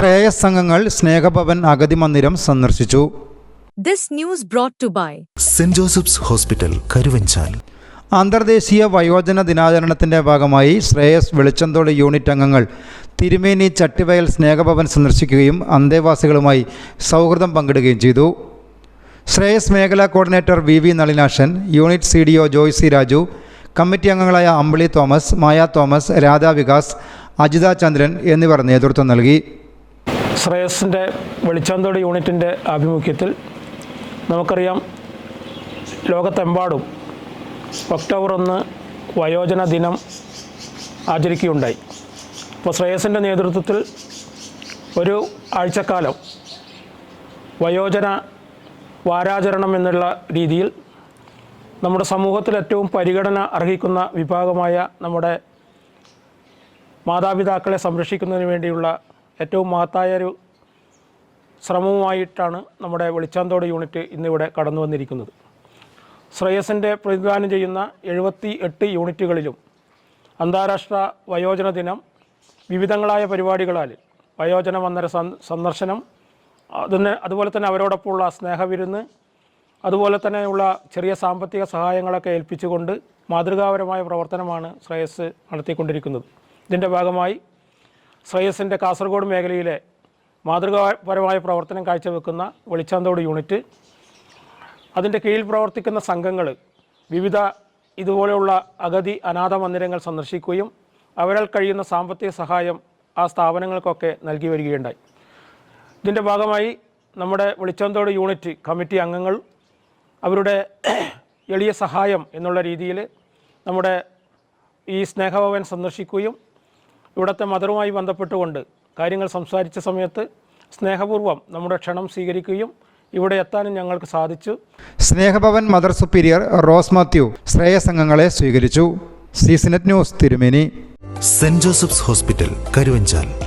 ശ്രേയസ് സംഘങ്ങൾ സ്നേഹഭവൻ അഗതി മന്ദിരം സന്ദർശിച്ചു. This news brought to by Saint Joseph's hospital Karuvanchal. അന്തർദേശീയ വയോജന ദിനാചരണത്തിന്റെ ഭാഗമായി ശ്രേയസ് വെളിച്ചന്തോട് യൂണിറ്റ് അംഗങ്ങൾ തിരുമേനി ചട്ടിവയൽ സ്നേഹഭവൻ സന്ദർശിക്കുകയും അന്തേവാസികളുമായി സൗഹൃദം പങ്കിടുകയും ചെയ്തു. ശ്രേയസ് മേഖലാ coordinator V V Nalinashan unit C D O Joycy Raju committee അംഗങ്ങളായ അമ്പിളി തോമസ് മായ തോമസ് രാധാ വികാസ് അജിത ചന്ദ്രൻ എന്നിവർ നേതൃത്വം നൽകി. ശ്രേയസിന്റെ വെളിച്ചാന്തോട് യൂണിറ്റിന്റെ ആഭിമുഖ്യത്തിൽ നമുക്കറിയാം ലോകത്തെമ്പാടും ഒക്ടോബർ ഒന്ന് വയോജന ദിനം ആചരിക്കുകയുണ്ടായി. അപ്പോൾ ശ്രേയസിന്റെ നേതൃത്വത്തിൽ ഒരു ആഴ്ചക്കാലം വയോജന വാരാചരണം എന്നുള്ള രീതിയിൽ നമ്മുടെ സമൂഹത്തിൽ ഏറ്റവും പരിഗണന അർഹിക്കുന്ന വിഭാഗമായ നമ്മുടെ മാതാപിതാക്കളെ സംരക്ഷിക്കുന്നതിന് വേണ്ടിയുള്ള ഏറ്റവും മഹത്തായ ഒരു ശ്രമവുമായിട്ടാണ് നമ്മുടെ വെളിച്ചാന്തോട് യൂണിറ്റ് ഇന്നിവിടെ കടന്നു വന്നിരിക്കുന്നത്. ശ്രേയസിന്റെ പ്രതിദാനം ചെയ്യുന്ന എഴുപത്തി എട്ട് യൂണിറ്റുകളിലും അന്താരാഷ്ട്ര വയോജന ദിനം വിവിധങ്ങളായ പരിപാടികളാൽ വയോജന വന്നര സന്- സന്ദർശനം അതിന് അതുപോലെ തന്നെ അവരോടൊപ്പമുള്ള സ്നേഹവിരുന്ന് അതുപോലെ തന്നെയുള്ള ചെറിയ സാമ്പത്തിക സഹായങ്ങളൊക്കെ ഏൽപ്പിച്ചുകൊണ്ട് മാതൃകാപരമായ പ്രവർത്തനമാണ് ശ്രേയസ് നടത്തിക്കൊണ്ടിരിക്കുന്നത്. ഇതിന്റെ ഭാഗമായി ശ്രേയസിന്റെ കാസർഗോഡ് മേഖലയിലെ മാതൃകാപരമായ പ്രവർത്തനം കാഴ്ചവെക്കുന്ന വെളിച്ചാന്തോട് യൂണിറ്റ്. അതിന്റെ കീഴിൽ പ്രവർത്തിക്കുന്ന സംഘങ്ങൾ വിവിധ ഇതുപോലെയുള്ള അഗതി അനാഥ മന്ദിരങ്ങൾ സന്ദർശിക്കുകയും അവരാൽ കഴിയുന്ന സാമ്പത്തിക സഹായം ആ സ്ഥാപനങ്ങൾക്കൊക്കെ നൽകി വരികയുണ്ടായി. ഇതിന്റെ ഭാഗമായി നമ്മുടെ വെളിച്ചന്തോട് യൂണിറ്റ് കമ്മിറ്റി അംഗങ്ങൾ അവരുടെ എളിയ സഹായം എന്നുള്ള രീതിയിൽ നമ്മുടെ ഈ സ്നേഹഭവൻ സന്ദർശിക്കുകയും ഇവിടുത്തെ മദറുമായി ബന്ധപ്പെട്ടുകൊണ്ട് കാര്യങ്ങൾ സംസാരിച്ച സമയത്ത് സ്നേഹപൂർവം നമ്മുടെ ക്ഷണം സ്വീകരിക്കുകയും ഇവിടെ എത്താനും ഞങ്ങൾക്ക് സാധിച്ചു. Snehabhavan mother superior Rose Mathew Shreya സംഘങ്ങളെ സ്വീകരിച്ചു. സീസണറ്റ് ന്യൂസ് തിരുമേനി. Saint Joseph's hospital Karuvanchal.